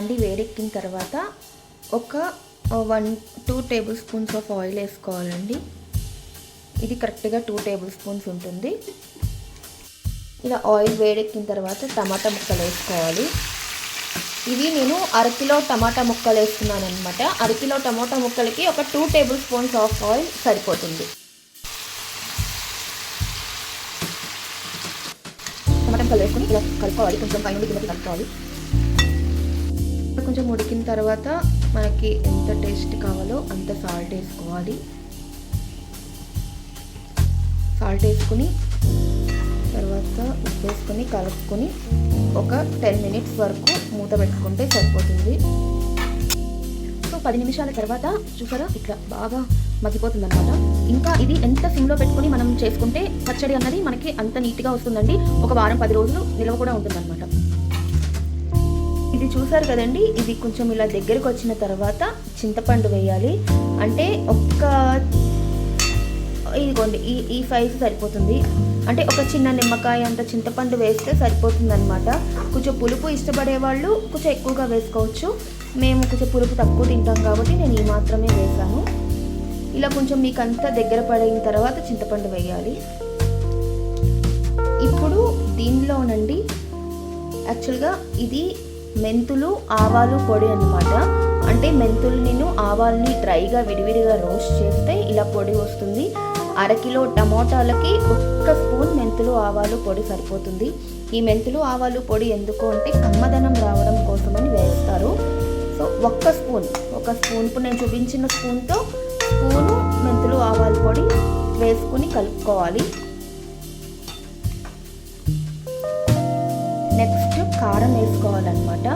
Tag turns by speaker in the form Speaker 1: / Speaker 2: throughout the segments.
Speaker 1: అండి వేడెక్కిన తర్వాత ఒక one two tablespoons of oil వేసుకోవాలండి. ఇది కరెక్ట్గా టూ టేబుల్ స్పూన్స్ ఉంటుంది. ఇలా ఆయిల్ వేడెక్కిన తర్వాత టమాటా ముక్కలు వేసుకోవాలి. ఇవి నేను అరకిలో టమాటా ముక్కలు వేస్తున్నాను అనమాట అరకిలో టమాటా ముక్కలకి ఒక two tablespoons of oil సరిపోతుంది. టమాటా ముక్కలు వేసుకొని ఇలా కలుపుకోవాలి. కొంచెం పైన కిందకి కలుపుకోవాలి. కొంచెం ఉడికిన తర్వాత మనకి ఎంత టేస్ట్ కావాలో అంత సాల్ట్ వేసుకోవాలి. సాల్ట్ వేసుకుని తర్వాత ఉప్పు వేసుకొని కలుపుకొని ఒక టెన్ మినిట్స్ వరకు మూత పెట్టుకుంటే సరిపోతుంది. సో పది నిమిషాల తర్వాత చూసారా? ఇట్లా బాగా మగ్గిపోతుంది అనమాట ఇంకా ఇది ఎంత సిమ్లో పెట్టుకొని మనం చేసుకుంటే పచ్చడి అన్నది మనకి అంత నీట్గా వస్తుందండి. ఒక వారం పది రోజులు నిల్వ కూడా ఉంటుందన్నమాట. ఇది చూసారు కదండి ఇది కొంచెం ఇలా దగ్గరకు వచ్చిన తర్వాత చింతపండు వేయాలి. అంటే ఒక్క ఇదిగోండి ఈ ఈ సైజు సరిపోతుంది. అంటే ఒక చిన్న నిమ్మకాయ అంత చింతపండు వేస్తే సరిపోతుంది అనమాట కొంచెం పులుపు ఇష్టపడే వాళ్ళు కొంచెం ఎక్కువగా వేసుకోవచ్చు. మేము కొంచెం పులుపు తక్కువ తింటాం కాబట్టి నేను ఈ మాత్రమే వేసాను ఇలా కొంచెం మీకు అంతా దగ్గర పడిన తర్వాత చింతపండు వేయాలి. ఇప్పుడు దీనిలోనండి యాక్చువల్గా ఇది మెంతులు ఆవాలు పొడి అన్నమాట. అంటే మెంతులు నేను ఆవాల్ని డ్రైగా విడివిడిగా రోస్ట్ చేస్తే ఇలా పొడి వస్తుంది. అరకిలో టమోటాలకి ఒక్క స్పూన్ మెంతులు ఆవాలు పొడి సరిపోతుంది. ఈ మెంతులు ఆవాలు పొడి ఎందుకు అంటే కమ్మదనం రావడం కోసమని వేస్తారు. సో ఒక్క స్పూన్ ఒక స్పూన్. ఇప్పుడు నేను చూపించిన స్పూన్తో స్పూను మెంతులు ఆవాల పొడి వేసుకుని కలుపుకోవాలి. కారం వేసుకోవాలన్నమాట.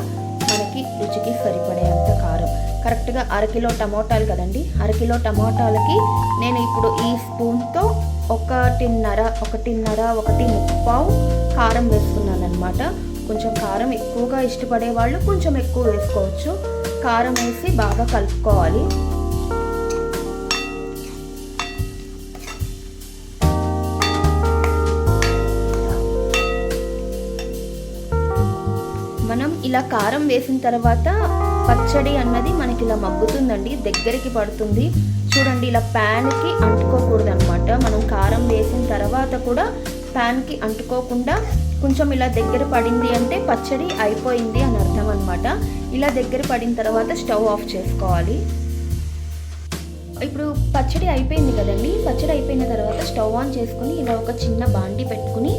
Speaker 1: మనకి రుచికి సరిపడేంత కారం. కరెక్ట్గా అరకిలో టమోటాలు కదండి. అరకిలో టమోటాలకి నేను ఇప్పుడు ఈ స్పూన్తో ఒకటిన్నర ఒకటిన్నర ఒకటి ముప్పావు కారం వేసుకున్నాను అనమాట కొంచెం కారం ఎక్కువగా ఇష్టపడే వాళ్ళు కొంచెం ఎక్కువ వేసుకోవచ్చు. కారం వేసి బాగా కలుపుకోవాలి. ఇలా కారం వేసిన తర్వాత పచ్చడి అన్నది మనకి ఇలా మగ్గుతుందండి దగ్గరికి పడుతుంది. చూడండి ఇలా ప్యాన్కి అంటుకోకూడదు అనమాట మనం కారం వేసిన తర్వాత కూడా ప్యాన్కి అంటుకోకుండా కొంచెం ఇలా దగ్గర పడింది అంటే పచ్చడి అయిపోయింది అని అర్థం అనమాట ఇలా దగ్గర పడిన తర్వాత స్టవ్ ఆఫ్ చేసుకోవాలి. ఇప్పుడు పచ్చడి అయిపోయింది కదండి. పచ్చడి అయిపోయిన తర్వాత స్టవ్ ఆన్ చేసుకుని ఇలా ఒక చిన్న బాండి పెట్టుకుని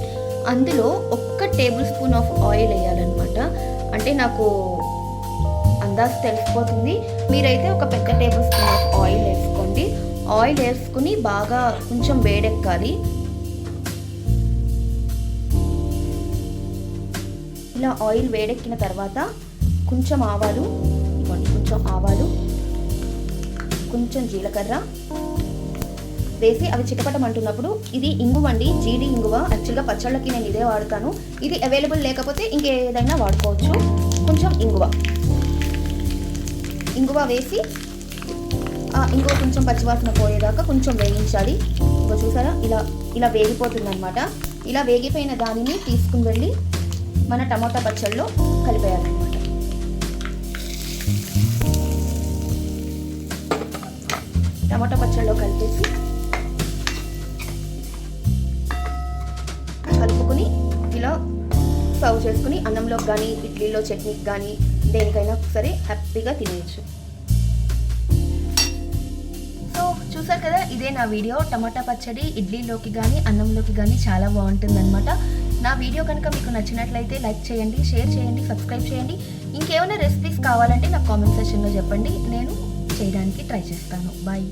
Speaker 1: అందులో ఒక్క టేబుల్ స్పూన్ ఆఫ్ ఆయిల్ వేయాలన్నమాట. అంటే నాకు అందాజు తెలిసిపోతుంది. మీరైతే ఒక పెద్ద టేబుల్ స్పూన్ ఆఫ్ ఆయిల్ వేసుకోండి. ఆయిల్ వేసుకుని బాగా కొంచెం వేడెక్కాలి. ఇలా ఆయిల్ వేడెక్కిన తర్వాత కొంచెం ఆవాలు ఇవ్వండి కొంచెం ఆవాలు కొంచెం జీలకర్ర వేసి అవి చిటపటమంటున్నప్పుడు ఇది ఇంగువ అండి జీడి ఇంగువ. యాక్చువల్గా పచ్చళ్ళకి నేను ఇదే వాడతాను. ఇది అవైలబుల్ లేకపోతే ఇంకేదైనా వాడుకోవచ్చు. కొంచెం ఇంగువ. ఇంగువ వేసి ఇంకో ఇంగువ కొంచెం పచ్చివాసన పోయేదాకా కొంచెం వేయించాలి. ఇంకో చూసారా? ఇలా ఇలా వేగిపోతుంది అనమాట ఇలా వేగిపోయిన దానిని తీసుకుని వెళ్ళి మన టమాటా పచ్చళ్ళలో కలిపేయాలన్నమాట. టమాటా పచ్చళ్ళలో కలిపేసి సర్వ్ చేసుకుని అన్నంలో కానీ ఇడ్లీలో చట్నీకి కానీ దేనికైనా సరే హ్యాపీగా తినేయచ్చు. సో చూసారు కదా ఇదే నా వీడియో. టమాటా పచ్చడి ఇడ్లీలోకి కానీ అన్నంలోకి కానీ చాలా బాగుంటుందన్నమాట. నా వీడియో కనుక మీకు నచ్చినట్లయితే లైక్ చేయండి షేర్ చేయండి సబ్స్క్రైబ్ చేయండి. ఇంకేమైనా రెసిపీస్ కావాలంటే నాకు కామెంట్ సెషన్లో చెప్పండి. నేను చేయడానికి ట్రై చేస్తాను. బాయ్